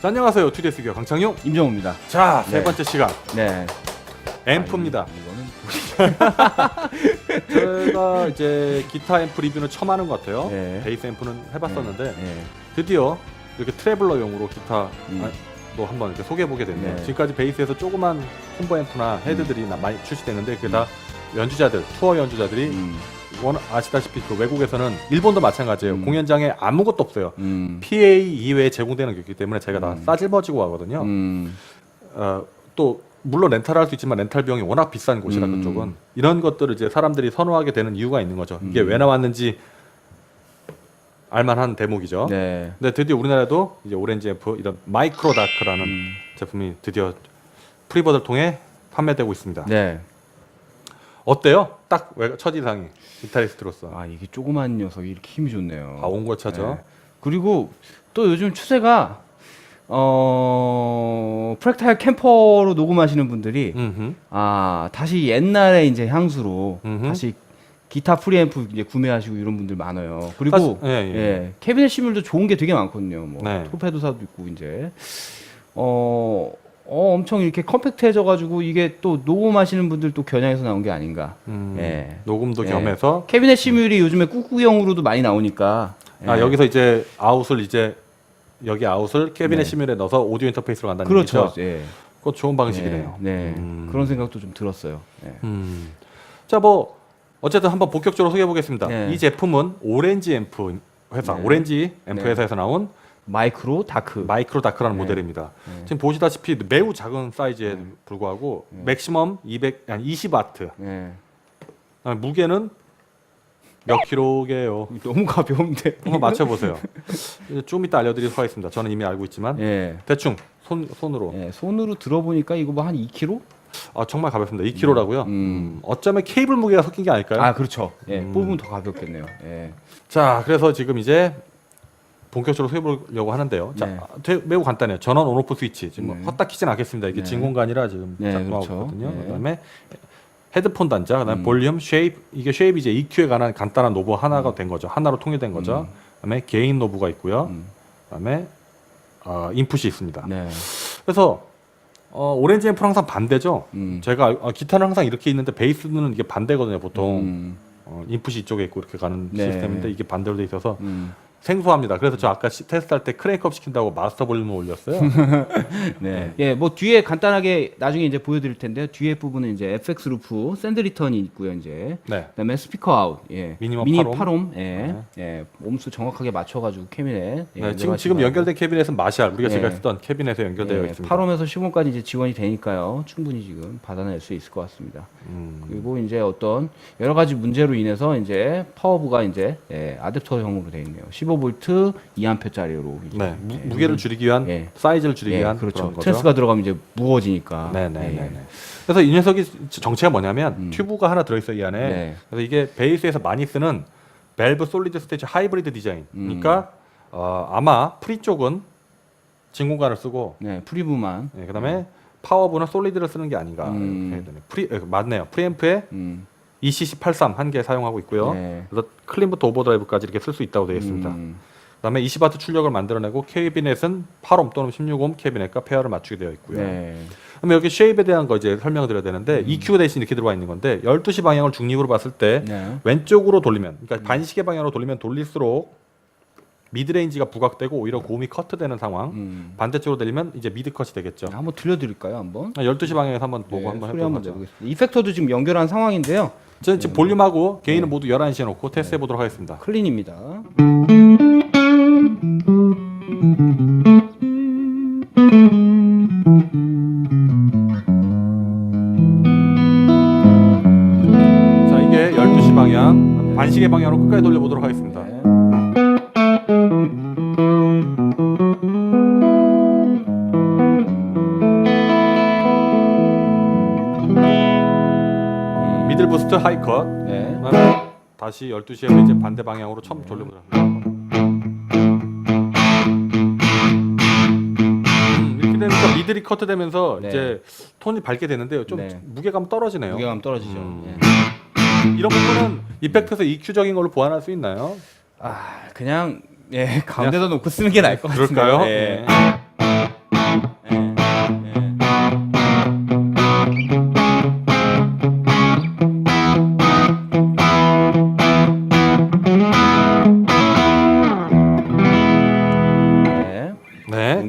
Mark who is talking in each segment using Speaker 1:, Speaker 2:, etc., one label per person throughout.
Speaker 1: 자, 안녕하세요. 기어 강창용.
Speaker 2: 임정우입니다.
Speaker 1: 자, 세
Speaker 2: 네.
Speaker 1: 번째 시간
Speaker 2: 네.
Speaker 1: 앰프입니다.
Speaker 2: 아, 이거는
Speaker 1: 제가 이제 기타 앰프 리뷰는 처음 하는 것 같아요.
Speaker 2: 네.
Speaker 1: 베이스 앰프는 해봤었는데
Speaker 2: 네.
Speaker 1: 드디어 이렇게 트래블러용으로 기타
Speaker 2: 음.
Speaker 1: 아, 또 한번 이렇게 소개해 보게 됐네요.
Speaker 2: 네.
Speaker 1: 지금까지 베이스에서 조그만 콤보 앰프나 헤드들이 나- 많이 출시됐는데 그게 다
Speaker 2: 음.
Speaker 1: 연주자들, 투어 연주자들이
Speaker 2: 음.
Speaker 1: 원 아시다시피 그 외국에서는 일본도 마찬가지예요.
Speaker 2: 음.
Speaker 1: 공연장에 아무것도 없어요.
Speaker 2: 음.
Speaker 1: PA 이외에 제공되는 게 있기 때문에 제가 다
Speaker 2: 음.
Speaker 1: 싸질버지고 가거든요.
Speaker 2: 음.
Speaker 1: 어, 또 물론 렌탈할 수 있지만 렌탈 비용이 워낙 비싼 곳이라
Speaker 2: 음.
Speaker 1: 그쪽은 이런 것들을 이제 사람들이 선호하게 되는 이유가 있는 거죠. 이게
Speaker 2: 음.
Speaker 1: 왜 나왔는지 알만한 대목이죠.
Speaker 2: 네.
Speaker 1: 근데 드디어 우리나라도 이제 오렌지 앰프 이런 마이크로 다크라는
Speaker 2: 음.
Speaker 1: 제품이 드디어 프리버드를 통해 판매되고 있습니다.
Speaker 2: 네.
Speaker 1: 어때요? 딱 외- 첫인상이 기타리스트로서
Speaker 2: 아 이게 조그만 녀석이 이렇게 힘이 좋네요.
Speaker 1: 아, 온거차죠.
Speaker 2: 네. 그리고 또 요즘 추세가 어 프랙타일 캠퍼로 녹음하시는 분들이
Speaker 1: 음흠.
Speaker 2: 아 다시 옛날에 이제 향수로
Speaker 1: 음흠.
Speaker 2: 다시 기타 프리앰프 이제 구매하시고 이런 분들 많아요. 그리고
Speaker 1: 사실- 예, 예.
Speaker 2: 예, 캐비넷 시물도 좋은 게 되게 많거든요. 뭐
Speaker 1: 네.
Speaker 2: 토페도사도 있고 이제 어, 어 엄청 이렇게 컴팩트해져가지고 이게 또 녹음하시는 분들 또 겨냥해서 나온 게 아닌가.
Speaker 1: 음,
Speaker 2: 예.
Speaker 1: 녹음도
Speaker 2: 예.
Speaker 1: 겸해서
Speaker 2: 캐비넷 시뮬이 요즘에 꾹꾹형으로도 많이 나오니까.
Speaker 1: 아
Speaker 2: 예.
Speaker 1: 여기서 이제 아웃을 이제 여기 아웃을 캐비넷
Speaker 2: 네.
Speaker 1: 시뮬에 넣어서 오디오 인터페이스로 간다는
Speaker 2: 그렇죠.
Speaker 1: 얘기죠.
Speaker 2: 예.
Speaker 1: 그거 좋은 방식이네요.
Speaker 2: 네, 네.
Speaker 1: 음.
Speaker 2: 그런 생각도 좀 들었어요. 예.
Speaker 1: 음. 자, 뭐 어쨌든 한번 본격적으로 소개해 보겠습니다.
Speaker 2: 네.
Speaker 1: 이 제품은 오렌지 앰프 회사,
Speaker 2: 네.
Speaker 1: 오렌지 앰프
Speaker 2: 네.
Speaker 1: 회사에서 나온
Speaker 2: 마이크로 다크.
Speaker 1: 마이크로 다크라는
Speaker 2: 네.
Speaker 1: 모델입니다.
Speaker 2: 네.
Speaker 1: 지금 보시다시피 매우 작은 사이즈에 불구하고
Speaker 2: 네.
Speaker 1: 맥시멈 200 아니 20와트.
Speaker 2: 예.
Speaker 1: 무게는 몇 킬로게요?
Speaker 2: 너무 가벼운데.
Speaker 1: 한번 맞춰 보세요. 좀 이따 알려드리도록 하겠습니다. 저는 이미 알고 있지만
Speaker 2: 예.
Speaker 1: 대충 손 손으로
Speaker 2: 예, 손으로 들어보니까 이거 뭐 한 2kg?
Speaker 1: 아 정말 가볍습니다. 2kg라고요.
Speaker 2: 음.
Speaker 1: 어쩌면 케이블 무게가 섞인 게 아닐까요?
Speaker 2: 아, 그렇죠. 예,
Speaker 1: 음.
Speaker 2: 뽑으면 더 가볍겠네요. 예.
Speaker 1: 자, 그래서 지금 이제 본격적으로 해보려고 하는데요. 자,
Speaker 2: 네.
Speaker 1: 되- 매우 간단해요. 전원 온오프 스위치 지금 뭐
Speaker 2: 네.
Speaker 1: 헛다 키진 않겠습니다. 이게
Speaker 2: 네.
Speaker 1: 진공관이라 지금
Speaker 2: 네,
Speaker 1: 작동하고
Speaker 2: 그렇죠.
Speaker 1: 있거든요.
Speaker 2: 네.
Speaker 1: 그다음에 헤드폰 단자, 그다음에
Speaker 2: 음.
Speaker 1: 볼륨, 쉐입 이게 쉐입이 이제 EQ에 관한 간단한 노브 하나가 된 거죠. 하나로 통일된 거죠.
Speaker 2: 음.
Speaker 1: 그다음에 게인 노브가 있고요.
Speaker 2: 음.
Speaker 1: 그다음에 어, 인풋이 있습니다.
Speaker 2: 네.
Speaker 1: 그래서 어, 오렌지 앰프는 항상 반대죠.
Speaker 2: 음.
Speaker 1: 제가 어, 기타는 항상 이렇게 있는데 베이스는 이게 반대거든요. 보통
Speaker 2: 음.
Speaker 1: 어, 인풋이 이쪽에 있고 이렇게 가는
Speaker 2: 네.
Speaker 1: 시스템인데 이게 반대로 돼 있어서
Speaker 2: 음.
Speaker 1: 생소합니다. 그래서 저 아까 시- 테스트할 때 크랭크업 시킨다고 마스터 볼륨을 올렸어요.
Speaker 2: 네. 예, 뭐 뒤에 간단하게 나중에 이제 보여드릴 텐데요. 뒤에 부분은 이제 FX 루프, 샌드 리턴이 있고요. 이제
Speaker 1: 네.
Speaker 2: 그다음에 스피커 아웃, 예,
Speaker 1: 미니멈
Speaker 2: 미니
Speaker 1: 팔옴.
Speaker 2: 팔옴, 예,
Speaker 1: 네.
Speaker 2: 예, 몸수 정확하게 맞춰가지고 캐비넷. 예,
Speaker 1: 네, 지금 지금. 연결된 캐비넷은 마샬 우리가
Speaker 2: 네.
Speaker 1: 제가 쓰던 캐비넷에 연결되어
Speaker 2: 예,
Speaker 1: 있습니다.
Speaker 2: 8옴에서 10옴까지 이제 지원이 되니까요. 충분히 지금 받아낼 수 있을 것 같습니다.
Speaker 1: 음,
Speaker 2: 그리고 이제 어떤 여러 가지 문제로 인해서 이제 파워부가 이제 예, 아댑터형으로 되어 있네요. 15V 2A짜리로.
Speaker 1: 네, 무, 무게를 줄이기 위한
Speaker 2: 예.
Speaker 1: 사이즈를 줄이기
Speaker 2: 예,
Speaker 1: 위한
Speaker 2: 그렇죠.
Speaker 1: 그런 거죠.
Speaker 2: 트랜스가 들어가면 이제 무거워지니까.
Speaker 1: 네, 네,
Speaker 2: 예,
Speaker 1: 네, 네. 그래서 이 녀석이 정체가 뭐냐면
Speaker 2: 음.
Speaker 1: 튜브가 하나 들어있어 이 안에.
Speaker 2: 네.
Speaker 1: 그래서 이게 베이스에서 많이 쓰는 밸브 솔리드 스테이지 하이브리드 디자인.
Speaker 2: 음.
Speaker 1: 그러니까 어, 아마 프리 쪽은 진공관을 쓰고
Speaker 2: 네, 프리브만.
Speaker 1: 예, 그다음에 파워부는 솔리드를 쓰는 게 아닌가
Speaker 2: 음.
Speaker 1: 이렇게 되네. 프리 예, 맞네요. 프리앰프에
Speaker 2: 음.
Speaker 1: ECC83 한 개 사용하고 있고요.
Speaker 2: 네.
Speaker 1: 그래서 클린부터 오버드라이브까지 이렇게 쓸 수 있다고 되어 있습니다.
Speaker 2: 음.
Speaker 1: 그다음에 20와트 출력을 만들어내고 캐비넷은 8옴 또는 16옴 캐비넷과 페어를 맞추게 되어 있고요.
Speaker 2: 네.
Speaker 1: 그럼 여기 쉐입에 대한 거 이제 설명을 드려야 되는데 EQ 대신 이렇게 들어와 있는 건데 12시 방향을 중립으로 봤을 때
Speaker 2: 네.
Speaker 1: 왼쪽으로 돌리면 그러니까 반시계 방향으로 돌리면 돌릴수록 미드레인지가 부각되고 오히려 고음이 커트되는 상황.
Speaker 2: 음.
Speaker 1: 반대쪽으로 돌리면 이제 미드 컷이 되겠죠.
Speaker 2: 한번 들려드릴까요, 한번?
Speaker 1: 12시 방향에서 한번 보고
Speaker 2: 네,
Speaker 1: 한번
Speaker 2: 소리
Speaker 1: 해보면
Speaker 2: 한번
Speaker 1: 죠
Speaker 2: 내보겠습니다. 이펙터도 지금 연결한 상황인데요.
Speaker 1: 저는 지금 볼륨하고 게인은
Speaker 2: 네.
Speaker 1: 모두 11시에 놓고 테스트 해보도록 하겠습니다.
Speaker 2: 클린입니다.
Speaker 1: 자, 이게 12시 방향, 반시계 방향으로 끝까지 돌려보도록 하겠습니다. 다시 12시에 이제 반대 방향으로 처음 돌려보도록 하겠습니다. 음, 이렇게 되면서 미들이 커트되면서
Speaker 2: 네.
Speaker 1: 이제 톤이 밝게 되는데요. 좀
Speaker 2: 네.
Speaker 1: 무게감 떨어지네요.
Speaker 2: 무게감 떨어지죠.
Speaker 1: 음.
Speaker 2: 예.
Speaker 1: 이런 부분은 이펙트에서 EQ적인 걸로 보완할 수 있나요?
Speaker 2: 아, 그냥 예 가운데다 놓고 쓰는 게 나을 것 같은데요.
Speaker 1: 그럴까요?
Speaker 2: 예.
Speaker 1: 네.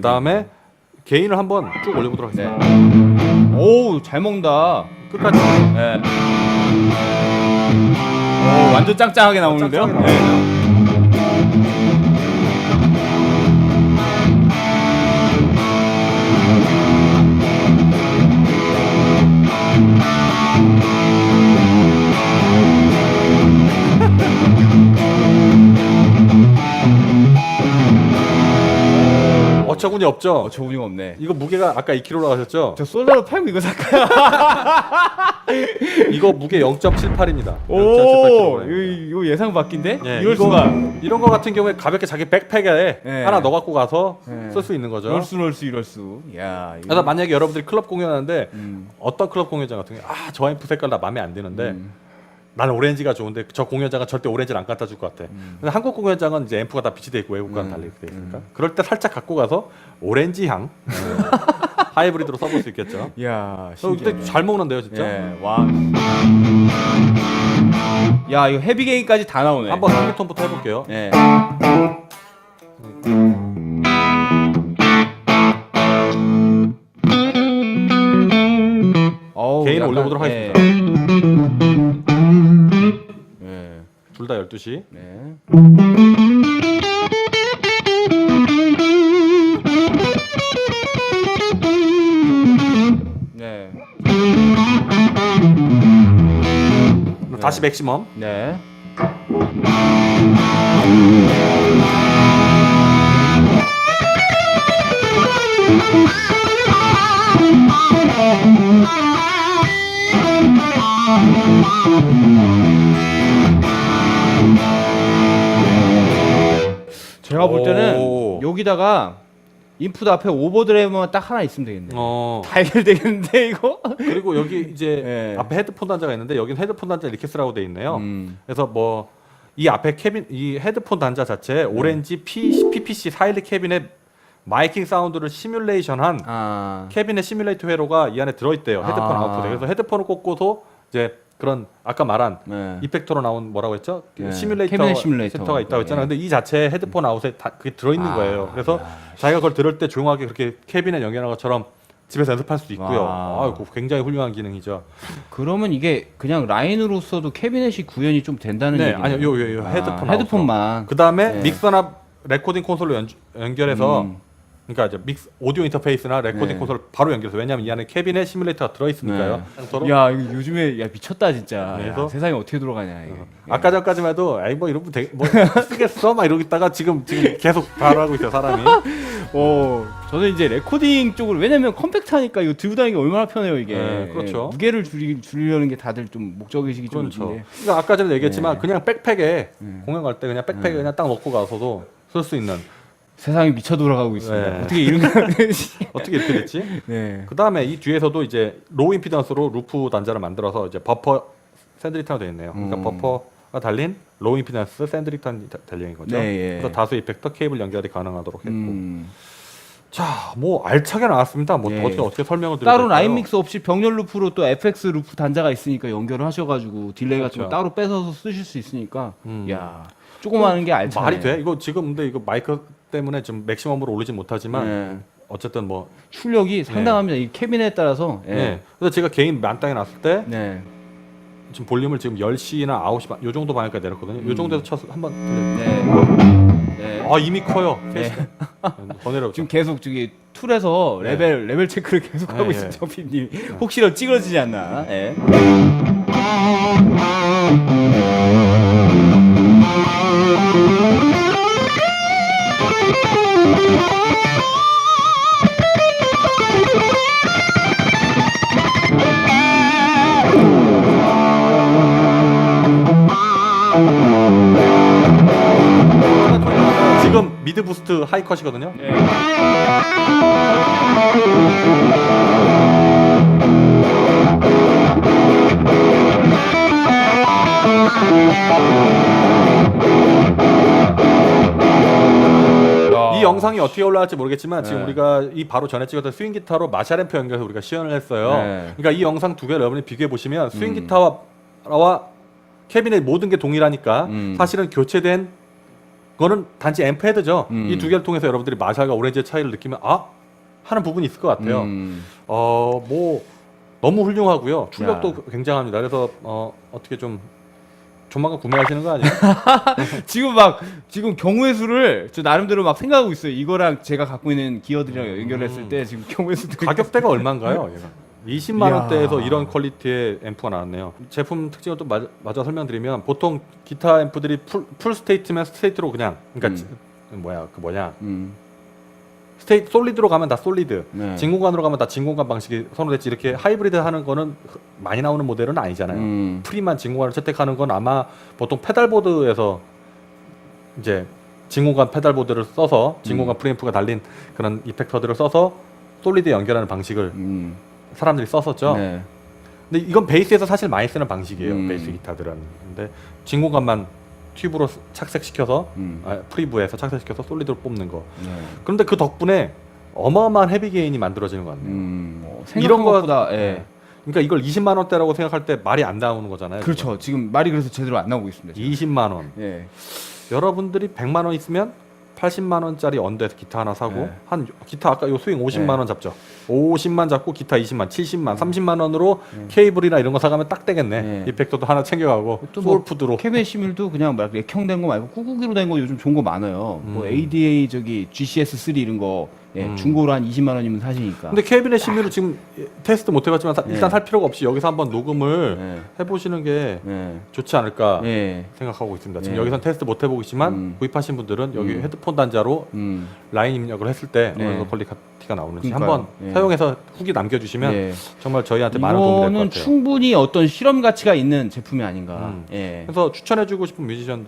Speaker 1: 다음에 개인을 한번 쭉 올려보도록
Speaker 2: 네.
Speaker 1: 하겠습니다.
Speaker 2: 오, 잘 먹는다.
Speaker 1: 끝까지.
Speaker 2: 네. 오, 완전 짱짱하게 나오는데요?
Speaker 1: 짱짱하게
Speaker 2: 네.
Speaker 1: 나오네요. 어처구니 없죠.
Speaker 2: 어, 저분이 없네.
Speaker 1: 이거 무게가 아까 2kg라고 하셨죠?
Speaker 2: 저 솔라로 팔고 이거 살까요?
Speaker 1: 이거 무게 0.78입니다.
Speaker 2: 오, 이거, 이거 예상 밖인데?
Speaker 1: 예,
Speaker 2: 이럴
Speaker 1: 이거-
Speaker 2: 수가.
Speaker 1: 이런 거 같은 경우에 가볍게 자기 백팩에
Speaker 2: 네.
Speaker 1: 하나 넣어 갖고 가서
Speaker 2: 네.
Speaker 1: 쓸 수 있는 거죠.
Speaker 2: 이럴 수, 이럴 수, 이럴 수. 야, 이거.
Speaker 1: 그래서 만약에 여러분들이 클럽 공연하는데
Speaker 2: 음.
Speaker 1: 어떤 클럽 공연장 같은 경우에 아, 저 앰프 색깔 나 마음에 안 드는데
Speaker 2: 음.
Speaker 1: 나는 오렌지가 좋은데 저 공연장은 절대 오렌지를 안 갖다 줄 것 같아.
Speaker 2: 음.
Speaker 1: 근데 한국 공연장은 이제 앰프가 다 빛이 돼 있고 외국과는 달리 돼 있으니까. 그럴 때 살짝 갖고 가서 오렌지 향 네. 하이브리드로 써볼 수 있겠죠.
Speaker 2: 야,
Speaker 1: 저
Speaker 2: 신기하네.
Speaker 1: 근데 잘 먹는데요, 진짜.
Speaker 2: 예, 와. 야, 이거 헤비 게임까지 다 나오네.
Speaker 1: 한번 상기톤부터 해볼게요.
Speaker 2: 예. 어우,
Speaker 1: 개인
Speaker 2: 약간,
Speaker 1: 올려보도록
Speaker 2: 예.
Speaker 1: 하겠습니다. 12시.
Speaker 2: 네. 네.
Speaker 1: 다시 맥시멈.
Speaker 2: 네. 제가 볼 때는
Speaker 1: 오.
Speaker 2: 여기다가 인풋 앞에 오버드라이브만 딱 하나 있으면 되겠네.
Speaker 1: 어.
Speaker 2: 다 해결되겠는데 이거?
Speaker 1: 그리고 여기 이제
Speaker 2: 네.
Speaker 1: 앞에 헤드폰 단자가 있는데 여기는 헤드폰 단자 이렇게 쓰라고 돼 있네요.
Speaker 2: 음.
Speaker 1: 그래서 뭐 이 앞에 캐빈 이 헤드폰 단자 자체에 오렌지 P, PPC 412 캐빈의 마이킹 사운드를 시뮬레이션한
Speaker 2: 아.
Speaker 1: 캐빈의 시뮬레이터 회로가 이 안에 들어있대요. 헤드폰
Speaker 2: 아.
Speaker 1: 아 웃풋에. 그래서 헤드폰을 꽂고도 이제 그런 아까 말한
Speaker 2: 네.
Speaker 1: 이펙터로 나온 뭐라고 했죠?
Speaker 2: 네.
Speaker 1: 시뮬레이터
Speaker 2: 캐비넷 시뮬레이터.
Speaker 1: 센터가 있다고 했잖아요.
Speaker 2: 예.
Speaker 1: 근데 이 자체에 헤드폰 아웃에 다 그게 들어 있는
Speaker 2: 아,
Speaker 1: 거예요. 그래서
Speaker 2: 야,
Speaker 1: 자기가 그걸 들을 때 조용하게 그렇게 캐빈에 연결한 것처럼 집에서 연습할 수도 있고요.
Speaker 2: 와.
Speaker 1: 아, 굉장히 훌륭한 기능이죠.
Speaker 2: 그러면 이게 그냥 라인으로서도 캐비넷이 구현이 좀 된다는
Speaker 1: 네,
Speaker 2: 얘기네요.
Speaker 1: 아니요, 요, 요, 요
Speaker 2: 아,
Speaker 1: 헤드폰
Speaker 2: 헤드폰만.
Speaker 1: 그 다음에
Speaker 2: 네.
Speaker 1: 믹서나 레코딩 콘솔로 연, 연결해서
Speaker 2: 음.
Speaker 1: 그러니까 이제 믹스 오디오 인터페이스나 레코딩
Speaker 2: 네.
Speaker 1: 콘솔 바로 연결해서 왜냐하면 이 안에 캐빈에 시뮬레이터가 들어있으니까요. 서로
Speaker 2: 야 이거 요즘에 야 미쳤다 진짜.
Speaker 1: 네,
Speaker 2: 야,
Speaker 1: 그래서-
Speaker 2: 세상에 어떻게 돌아가냐 이게.
Speaker 1: 아까 전까지만 해도 에이 뭐 이러면 되게 뭐 쓰겠어 막 이러고 있다가 지금 지금 계속 바로 하고 있어요 사람이.
Speaker 2: 어 저는 이제 레코딩 쪽으로 왜냐면 컴팩트하니까 이거 들고 다니기 얼마나 편해요 이게.
Speaker 1: 네, 그렇죠.
Speaker 2: 예, 무게를 줄이, 줄이려는 게 다들 좀 목적의식이 좀
Speaker 1: 그렇죠.
Speaker 2: 있는데.
Speaker 1: 그러니까 아까 전에 얘기했지만
Speaker 2: 네.
Speaker 1: 그냥 백팩에
Speaker 2: 네.
Speaker 1: 공연 갈 때 그냥 백팩에 그냥 딱 넣고 가서도 쓸 수 있는
Speaker 2: 세상이 미쳐 돌아가고 있습니다.
Speaker 1: 네.
Speaker 2: 어떻게 이런 거?
Speaker 1: 어떻게 이렇게 됐지?
Speaker 2: 네.
Speaker 1: 그 다음에 이 뒤에서도 이제 로우 임피던스로 루프 단자를 만들어서 이제 버퍼 샌드리탄으로 되어 있네요. 그러니까
Speaker 2: 음.
Speaker 1: 버퍼가 달린 로우 임피던스 샌드리탄 달린 거죠.
Speaker 2: 네, 예.
Speaker 1: 그래서 다수 이펙터 케이블 연결이 가능하도록 했고.
Speaker 2: 음.
Speaker 1: 자, 뭐 알차게 나왔습니다. 뭐
Speaker 2: 예.
Speaker 1: 어떻게 어떻게 설명을 드릴까요?
Speaker 2: 따로 라인 믹스 없이 병렬 루프로 또 FX 루프 단자가 있으니까 연결을 하셔가지고 딜레이 같은 거
Speaker 1: 그렇죠.
Speaker 2: 따로 뺏어서 쓰실 수 있으니까
Speaker 1: 음.
Speaker 2: 야 조그마한 게 알차네.
Speaker 1: 말이 돼? 이거 지금 근데 이거 마이크 때문에 좀 맥시멈으로 올리진 못하지만
Speaker 2: 네.
Speaker 1: 어쨌든 뭐
Speaker 2: 출력이 상당합니다. 이 캐비넷에 따라서. 예.
Speaker 1: 네. 그래서 제가 개인 만땅에 놨을 때
Speaker 2: 네.
Speaker 1: 지금 볼륨을 지금 10시나 9시 반, 요 정도 방향까지 내렸거든요. 요
Speaker 2: 음.
Speaker 1: 정도에서 쳐서 한번 들려.
Speaker 2: 네. 네.
Speaker 1: 아, 이미 커요.
Speaker 2: 네.
Speaker 1: 더 내려.
Speaker 2: 지금 계속 저기 툴에서
Speaker 1: 네.
Speaker 2: 레벨 레벨 체크를 계속 하고
Speaker 1: 네,
Speaker 2: 있어요,
Speaker 1: 네.
Speaker 2: 정피님. 혹시라도 찌그러지지 않나. 예.
Speaker 1: 미드 부스트 하이 컷이거든요.
Speaker 2: 예. 야.
Speaker 1: 이 영상이 어떻게 올라갈지 모르겠지만 지금
Speaker 2: 네.
Speaker 1: 우리가 이 바로 전에 찍었던 스윙 기타로 마샬 앰프 연결해서 우리가 시연을 했어요.
Speaker 2: 네.
Speaker 1: 그러니까 이 영상 두 개를 여러분이 비교해 보시면 스윙
Speaker 2: 음.
Speaker 1: 기타와 와 캐비넷 모든 게 동일하니까
Speaker 2: 음.
Speaker 1: 사실은 교체된 그거는 단지 앰프 헤드죠.
Speaker 2: 음.
Speaker 1: 이 두 개를 통해서 여러분들이 마샬과 오렌지의 차이를 느끼면 아 하는 부분이 있을 것 같아요.
Speaker 2: 음.
Speaker 1: 어뭐 너무 훌륭하고요. 출력도 굉장합니다. 그래서 어 어떻게 좀 조만간 구매하시는 거 아니에요?
Speaker 2: 지금 막 지금 경우의 수를 저 나름대로 막 생각하고 있어요. 이거랑 제가 갖고 있는 기어들이랑 연결했을 때 지금 경우의 수 되게
Speaker 1: 가격대가 얼마인가요? 얘가? 20만
Speaker 2: 이야.
Speaker 1: 원대에서 이런 퀄리티의 앰프가 나왔네요. 제품 특징을 또 마, 마저 설명드리면 보통 기타 앰프들이 풀, 풀 스테이트면 스테이트로 그냥 그러니까
Speaker 2: 음.
Speaker 1: 지- 뭐야 그 뭐냐
Speaker 2: 음.
Speaker 1: 스테이트 솔리드로 가면 다 솔리드,
Speaker 2: 네.
Speaker 1: 진공관으로 가면 다 진공관 방식이 선호됐지 이렇게 하이브리드 하는 거는 많이 나오는 모델은 아니잖아요.
Speaker 2: 음.
Speaker 1: 프리만 진공관을 채택하는 건 아마 보통 페달보드에서 이제 진공관 페달보드를 써서 진공관 프리앰프가 달린 그런 이펙터들을 써서 솔리드 연결하는 방식을
Speaker 2: 음.
Speaker 1: 사람들이 썼었죠.
Speaker 2: 네.
Speaker 1: 근데 이건 베이스에서 사실 많이 쓰는 방식이에요.
Speaker 2: 음.
Speaker 1: 베이스 기타들은. 근데 진공관만 튜브로 스- 착색시켜서
Speaker 2: 음.
Speaker 1: 아, 프리브에서 착색시켜서 솔리드로 뽑는 거.
Speaker 2: 네.
Speaker 1: 그런데 그 덕분에 어마어마한 헤비 게인이 만들어지는 것 같네요.
Speaker 2: 음. 뭐
Speaker 1: 이런
Speaker 2: 것보다 예.
Speaker 1: 네. 그러니까 이걸 20만 원대라고 생각할 때 말이 안 나오는 거잖아요.
Speaker 2: 그렇죠. 지금 말이 그래서 제대로 안 나오고 있습니다. 지금.
Speaker 1: 20만 원.
Speaker 2: 예.
Speaker 1: 여러분들이 100만 원 있으면 80만 원짜리 언더에서 기타 하나 사고
Speaker 2: 네.
Speaker 1: 한 기타 아까 요 스윙 50만
Speaker 2: 네.
Speaker 1: 원 잡죠. 50만 잡고 기타 20만, 70만, 30만 원으로
Speaker 2: 네.
Speaker 1: 케이블이나 이런 거 사가면 딱 되겠네.
Speaker 2: 네.
Speaker 1: 이펙터도 하나 챙겨가고
Speaker 2: 또뭐 케빈 시밀도 그냥 막 액형된 거 말고 꾸꾸기로 된 거 요즘 좋은 거 많아요. 뭐
Speaker 1: 음.
Speaker 2: ADA 저기 GCS3 이런 거 예,
Speaker 1: 음.
Speaker 2: 중고로 한 20만 원이면 사시니까.
Speaker 1: 근데 케이블의 심의를 지금 테스트 못 해봤지만 사-
Speaker 2: 네.
Speaker 1: 일단 살 필요가 없이 여기서 한번 녹음을
Speaker 2: 예.
Speaker 1: 해보시는 게
Speaker 2: 예.
Speaker 1: 좋지 않을까
Speaker 2: 예.
Speaker 1: 생각하고 있습니다. 지금
Speaker 2: 네.
Speaker 1: 여기선 테스트 못 해보겠지만
Speaker 2: 음.
Speaker 1: 구입하신 분들은 여기
Speaker 2: 음.
Speaker 1: 헤드폰 단자로
Speaker 2: 음.
Speaker 1: 라인 입력을 했을 때
Speaker 2: 네.
Speaker 1: 어느 정도 퀄리티가 나오는지
Speaker 2: 그러니까요.
Speaker 1: 한번
Speaker 2: 예.
Speaker 1: 사용해서 후기 남겨주시면
Speaker 2: 예.
Speaker 1: 정말 저희한테 많은 도움이 될 것
Speaker 2: 이거는
Speaker 1: 같아요.
Speaker 2: 충분히 어떤 실험 가치가 있는 제품이 아닌가.
Speaker 1: 음.
Speaker 2: 예.
Speaker 1: 그래서 추천해주고 싶은 뮤지션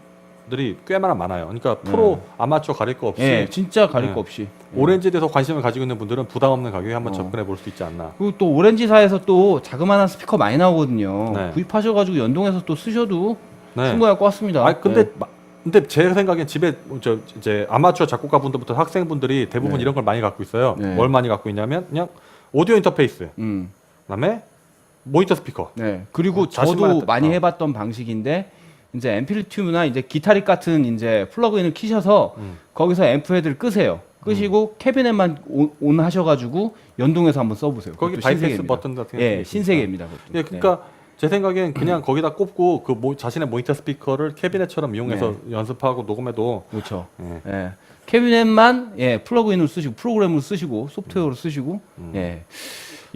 Speaker 1: 들이 꽤 많아 많아요. 그러니까 프로 아마추어 가릴 거 없이
Speaker 2: 예, 진짜 가릴
Speaker 1: 네.
Speaker 2: 거 없이.
Speaker 1: 오렌지에 대해서 관심을 가지고 있는 분들은 부담 없는 가격에 한번
Speaker 2: 어.
Speaker 1: 접근해 볼 수 있지 않나.
Speaker 2: 그리고 또 오렌지사에서 또 자그마한 스피커 많이 나오거든요.
Speaker 1: 네.
Speaker 2: 구입하셔가지고 연동해서 또 쓰셔도
Speaker 1: 네.
Speaker 2: 충분할 것 같습니다.
Speaker 1: 아 근데
Speaker 2: 네.
Speaker 1: 마- 근데 제 생각엔 집에 저 이제 아마추어 작곡가 분들부터 학생분들이 대부분
Speaker 2: 네.
Speaker 1: 이런 걸 많이 갖고 있어요.
Speaker 2: 네.
Speaker 1: 뭘 많이 갖고 있냐면 그냥 오디오 인터페이스,
Speaker 2: 음,
Speaker 1: 그다음에 모니터 스피커.
Speaker 2: 네. 그리고
Speaker 1: 어,
Speaker 2: 저도
Speaker 1: 뜻.
Speaker 2: 많이
Speaker 1: 어.
Speaker 2: 해봤던 방식인데 이제 앰플리튜브나 이제 기타릭 같은 이제 플러그인을 키셔서
Speaker 1: 음.
Speaker 2: 거기서 앰프 헤드를 끄세요. 끄시고 캐비넷만 온, 온 하셔가지고 연동해서 한번 써보세요.
Speaker 1: 거기
Speaker 2: 그것도
Speaker 1: 바이패스
Speaker 2: 신세계입니다.
Speaker 1: 버튼 같은 게
Speaker 2: 예,
Speaker 1: 있으니까.
Speaker 2: 신세계입니다. 그것도.
Speaker 1: 예, 그러니까 제 생각엔 그냥 거기다 꼽고 그 모, 자신의 모니터 스피커를 캐비넷처럼 이용해서 연습하고 녹음해도
Speaker 2: 네. 그렇죠.
Speaker 1: 예.
Speaker 2: 예. 캐비넷만 예 플러그인을 쓰시고 프로그램을 쓰시고 소프트웨어를 쓰시고
Speaker 1: 음.
Speaker 2: 예.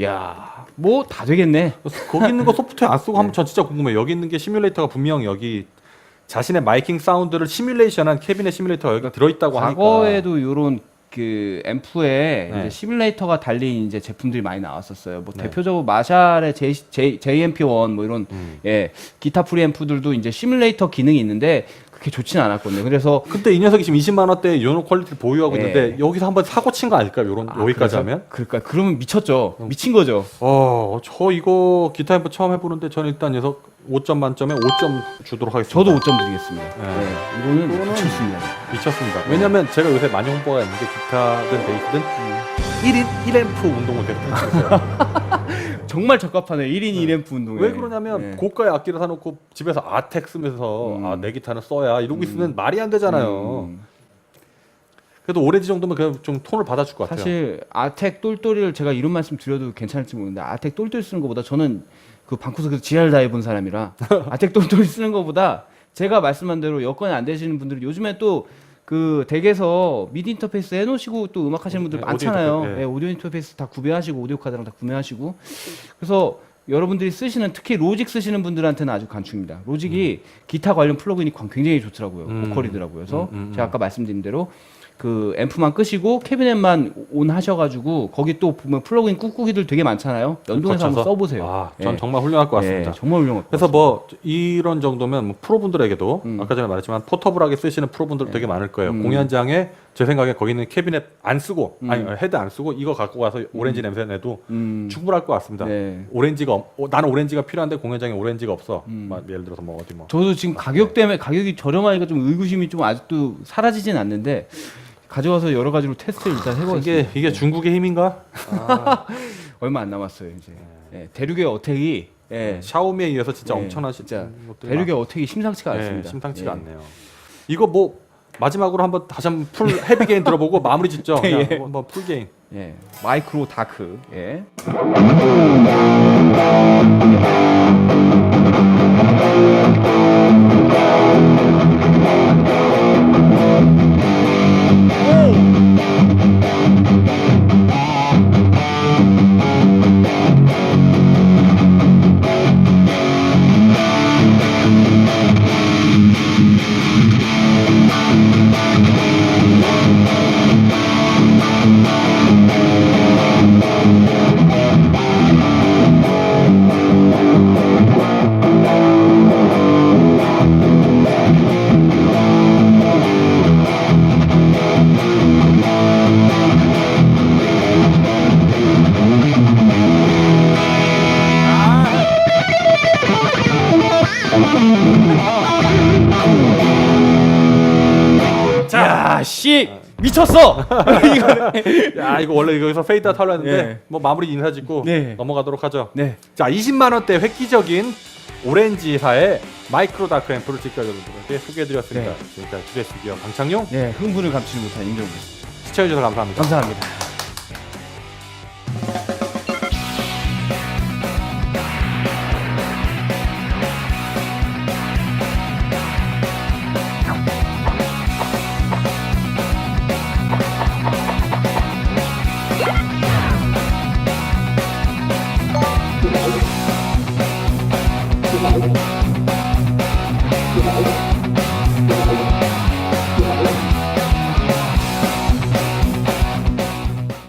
Speaker 2: 야, 뭐 다 되겠네.
Speaker 1: 거기 있는 거 소프트웨어 안 쓰고 하면 전 진짜 궁금해요. 여기 있는 게 시뮬레이터가 분명 여기 자신의 마이킹 사운드를 시뮬레이션한 캐비넷 시뮬레이터가 여기가 들어있다고 하니까
Speaker 2: 과거에도 요런 그 앰프에
Speaker 1: 네.
Speaker 2: 이제 시뮬레이터가 달린 이제 제품들이 많이 나왔었어요. 뭐
Speaker 1: 네.
Speaker 2: 대표적으로 마샬의 J, J, JMP1 뭐 이런
Speaker 1: 음.
Speaker 2: 예 기타 프리앰프들도 이제 시뮬레이터 기능이 있는데 그렇게 좋지는 않았거든요. 그래서
Speaker 1: 근데 이 녀석이 지금 20만 원대 요런 퀄리티를 보유하고
Speaker 2: 예.
Speaker 1: 있는데 여기서 한번 사고 친 거 아닐까요? 요런
Speaker 2: 아,
Speaker 1: 여기까지
Speaker 2: 그래서?
Speaker 1: 하면?
Speaker 2: 그러니까 그러면 미쳤죠. 미친 거죠.
Speaker 1: 어, 저 이거 기타 앰프 처음 해 보는데 저는 일단 녀석 5점 만점에 5점 주도록 하겠습니다.
Speaker 2: 저도 5점 드리겠습니다.
Speaker 1: 네.
Speaker 2: 예, 이거는
Speaker 1: 이거는-
Speaker 2: 미쳤습니다.
Speaker 1: 미쳤습니다. 왜냐면 제가 요새 많이 홍보가 있는 게 기타든 베이스든 1인 1앰프 운동을 계속 하고 있어요.
Speaker 2: 정말 적합하네. 1인 1앰프 운동에.
Speaker 1: 왜 그러냐면
Speaker 2: 예.
Speaker 1: 고가의 악기를 사놓고 집에서 아텍 쓰면서
Speaker 2: 음.
Speaker 1: 아, 내 기타는 써야 이러고 있으면 말이 안 되잖아요.
Speaker 2: 음.
Speaker 1: 그래도 오렌지 정도면 그냥 좀 톤을 받아줄 것 같아요.
Speaker 2: 사실 아텍 똘똘이를 제가 이런 말씀 드려도 괜찮을지 모르는데 아텍 똘똘 쓰는 것보다 저는 그 방구석에서 지하를 다 해본 사람이라 아텍 똘똘 쓰는 것보다 제가 말씀한 대로 여건이 안 되시는 분들이 요즘에 또 그 댁에서 미디 인터페이스 해놓으시고 또 음악 하시는 분들
Speaker 1: 네, 오디오
Speaker 2: 많잖아요.
Speaker 1: 인터페이스,
Speaker 2: 예,
Speaker 1: 예.
Speaker 2: 오디오 인터페이스 다 구매하시고 오디오 카드랑 다 구매하시고 그래서 여러분들이 쓰시는 특히 로직 쓰시는 분들한테는 아주 간충입니다. 로직이 기타 관련 플러그인이 광- 굉장히 좋더라고요.
Speaker 1: 음.
Speaker 2: 보컬이더라고요. 그래서
Speaker 1: 음, 음, 음.
Speaker 2: 제가 아까 말씀드린 대로 그 앰프만 끄시고 캐비넷만 온 하셔가지고 거기 또 보면 플러그인 꾹꾹이들 되게 많잖아요. 연동해서 한번
Speaker 1: 거쳐서?
Speaker 2: 써보세요.
Speaker 1: 아, 전
Speaker 2: 예.
Speaker 1: 정말 훌륭할 것 같습니다.
Speaker 2: 예, 정말 훌륭할 것
Speaker 1: 그래서
Speaker 2: 같습니다.
Speaker 1: 뭐 이런 정도면 뭐 프로분들에게도
Speaker 2: 음.
Speaker 1: 아까 전에 말했지만 포터블하게 쓰시는 프로분들 되게 많을 거예요.
Speaker 2: 음.
Speaker 1: 공연장에 제 생각에 거기 있는 캐비넷 안 쓰고
Speaker 2: 음.
Speaker 1: 아니 헤드 안 쓰고 이거 갖고 가서 오렌지 냄새 내도
Speaker 2: 음,
Speaker 1: 충분할 것 같습니다.
Speaker 2: 네.
Speaker 1: 오렌지가 없, 어, 나는 오렌지가 필요한데 공연장에 오렌지가 없어.
Speaker 2: 음.
Speaker 1: 막 예를 들어서 뭐 어디 뭐
Speaker 2: 저도 지금 가격 때문에 가격이 저렴하니까 좀 의구심이 좀 아직도 사라지진 않는데 가져와서 여러 가지로 테스트를 일단 해보겠습니다.
Speaker 1: 이게 이게 중국의 힘인가?
Speaker 2: 얼마 안 남았어요 이제. 예, 대륙의 어택이 예,
Speaker 1: 샤오미에 의해서 진짜
Speaker 2: 네,
Speaker 1: 엄청난
Speaker 2: 진짜
Speaker 1: 것들이
Speaker 2: 대륙의 어택이 심상치가
Speaker 1: 막- 예,
Speaker 2: 않습니다.
Speaker 1: 심상치가
Speaker 2: 예.
Speaker 1: 않네요. 이거 뭐 마지막으로 한번 다시 한번 풀 헤비 게인 들어보고 마무리 짓죠. 그냥
Speaker 2: 예.
Speaker 1: 한번 풀 게인.
Speaker 2: 예, 마이크로 다크. 예. 미쳤어.
Speaker 1: 야 이거 원래 여기서 페이드 타려 했는데
Speaker 2: 예.
Speaker 1: 뭐 마무리 인사 짓고
Speaker 2: 네.
Speaker 1: 넘어가도록 하죠.
Speaker 2: 네.
Speaker 1: 자 20만 원대 획기적인 오렌지사의 마이크로 다크 앰프를 직접 여러분들에게 소개해드렸습니다.
Speaker 2: 네.
Speaker 1: 지금까지 주대 스튜디오 방창용
Speaker 2: 네, 흥분을 감추지 못한 임정부였습니다.
Speaker 1: 시청해주셔서 감사합니다.
Speaker 2: 감사합니다.